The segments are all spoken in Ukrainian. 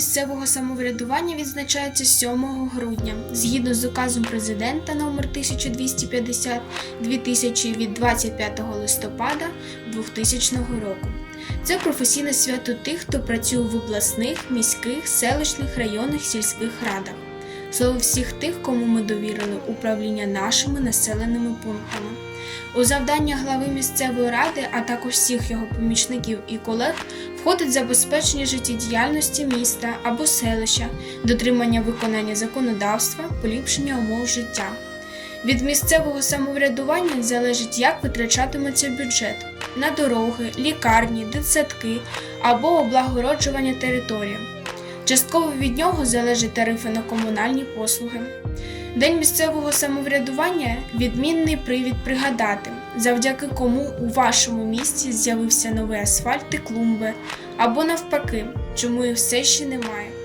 місцевого самоврядування відзначається 7 грудня згідно з указом президента номер 1250 2000 від 25 листопада 2000 року. Це професійне свято тих, хто працює в обласних, міських, селищних, районних, сільських радах. Слово всіх тих, кому ми довірили управління нашими населеними пунктами. У завдання глави місцевої ради, а також всіх його помічників і колег входить забезпечення життєдіяльності міста або селища, дотримання виконання законодавства, поліпшення умов життя. Від місцевого самоврядування залежить, як витрачатиметься бюджет на дороги, лікарні, дитсадки або облагороджування території. Частково від нього залежать тарифи на комунальні послуги. День місцевого самоврядування відмінний привід пригадати, завдяки кому у вашому місті з'явився новий асфальт і клумби, або навпаки, чому їх все ще немає.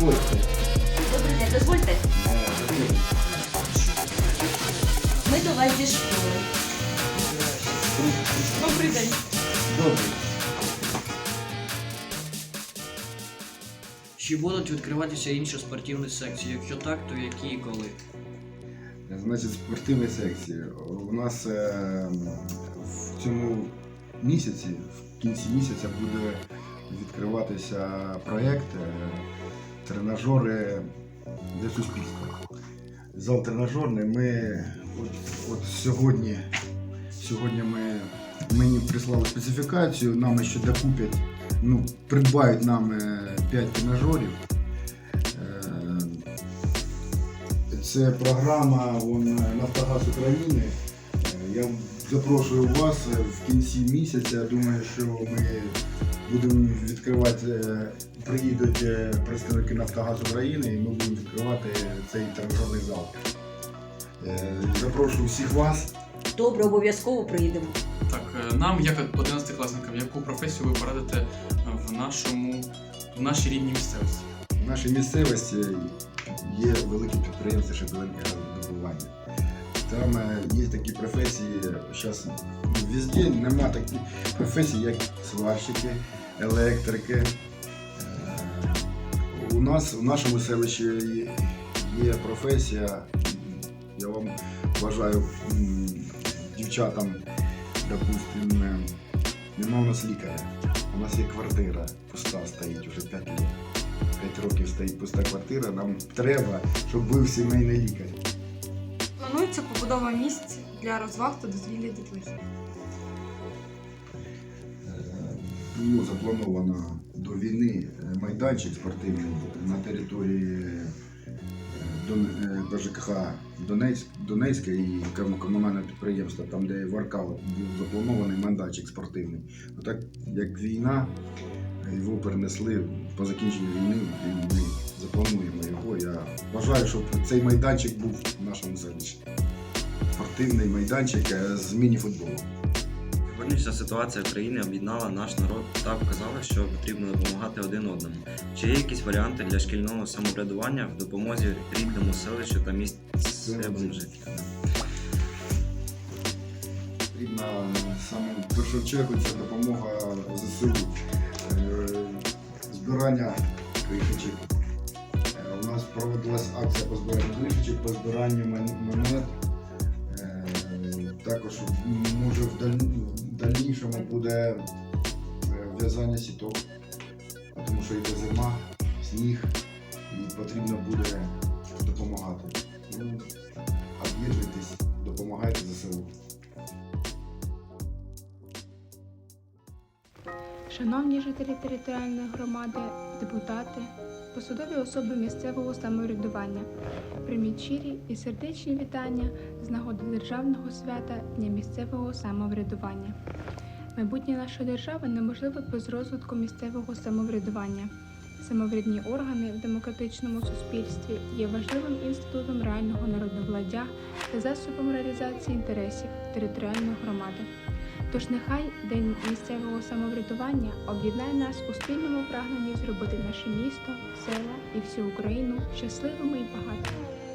Заходьте. Добрий день, дозвольте. Ми до вас зі школи. Добрий день. Добре. Чи будуть відкриватися інші спортивні секції? Якщо так, то які і коли? Значить, спортивні секції. У нас е, в цьому місяці, в кінці місяця, буде відкриватися проєкт е, тренажери для суспільства. Зал тренажерний. Ми от, от сьогодні, сьогодні ми мені прислали специфікацію, нам ще докупять, ну, придбають нам 5 тренажерів. Е, Це програма Нафтогаз України. Е, Я запрошую вас е, в кінці місяця. Думаю, що ми будемо відкривати, е, приїдуть е, представники Нафтогаз України і ми будемо відкривати цей тренажерний зал. Е, Запрошую всіх вас. Добре, обов'язково приїдемо. Так, е, нам, як 11-класникам, яку професію ви порадите в нашому в нашій рідній місцевості? В нашій місцевості є великі підприємства шоколадобування. Там є такі професії, зараз везде нема таких професій, як сварщики, електрики. У нас в нашому селищі є, професія, я вам бажаю м, дівчатам, допустим, нема у нас лікаря. У нас є квартира, пуста стоїть вже 5 років. 5 років стоїть пуста квартира, нам треба, щоб був сімейний лікар. Планується побудова місць для розваг та дозвілля дітлахів. Було заплановано до війни е, майданчик спортивний на території е, е, БЖКХ Донецьк, Донецька і ком- комунальне підприємство, там де воркаут, був запланований майданчик спортивний. Отак як війна, його перенесли по закінченню війни, ми заплануємо його. Я бажаю, щоб цей майданчик був в нашому селищі. Спортивний майданчик з міні-футболом. Сьогоднішня ситуація в країні об'єднала наш народ та показала, що потрібно допомагати один одному. Чи є якісь варіанти для шкільного самоврядування в допомозі рідному селищу та місцевим жителям? потрібна саме в першу чергу це допомога ЗСУ. Е, Збирання кришечок. Е, У нас проводилась акція по збиранню кришечок, по збиранню мон- монет. Е, Також може в дальнішому буде е, в'язання сіток, тому що йде зима, сніг і потрібно буде допомагати. Ну, об'єднуйтесь, допомагайте ЗСУ. Шановні жителі територіальної громади, депутати, посадові особи місцевого самоврядування, прийміть щирі і сердечні вітання з нагоди державного свята Дня місцевого самоврядування. Майбутнє нашої держави неможливе без розвитку місцевого самоврядування. Самоврядні органи в демократичному суспільстві є важливим інститутом реального народовладдя та засобом реалізації інтересів територіальної громади. Тож нехай День місцевого самоврядування об'єднає нас у спільному прагненні зробити наше місто, села і всю Україну щасливими і багатими.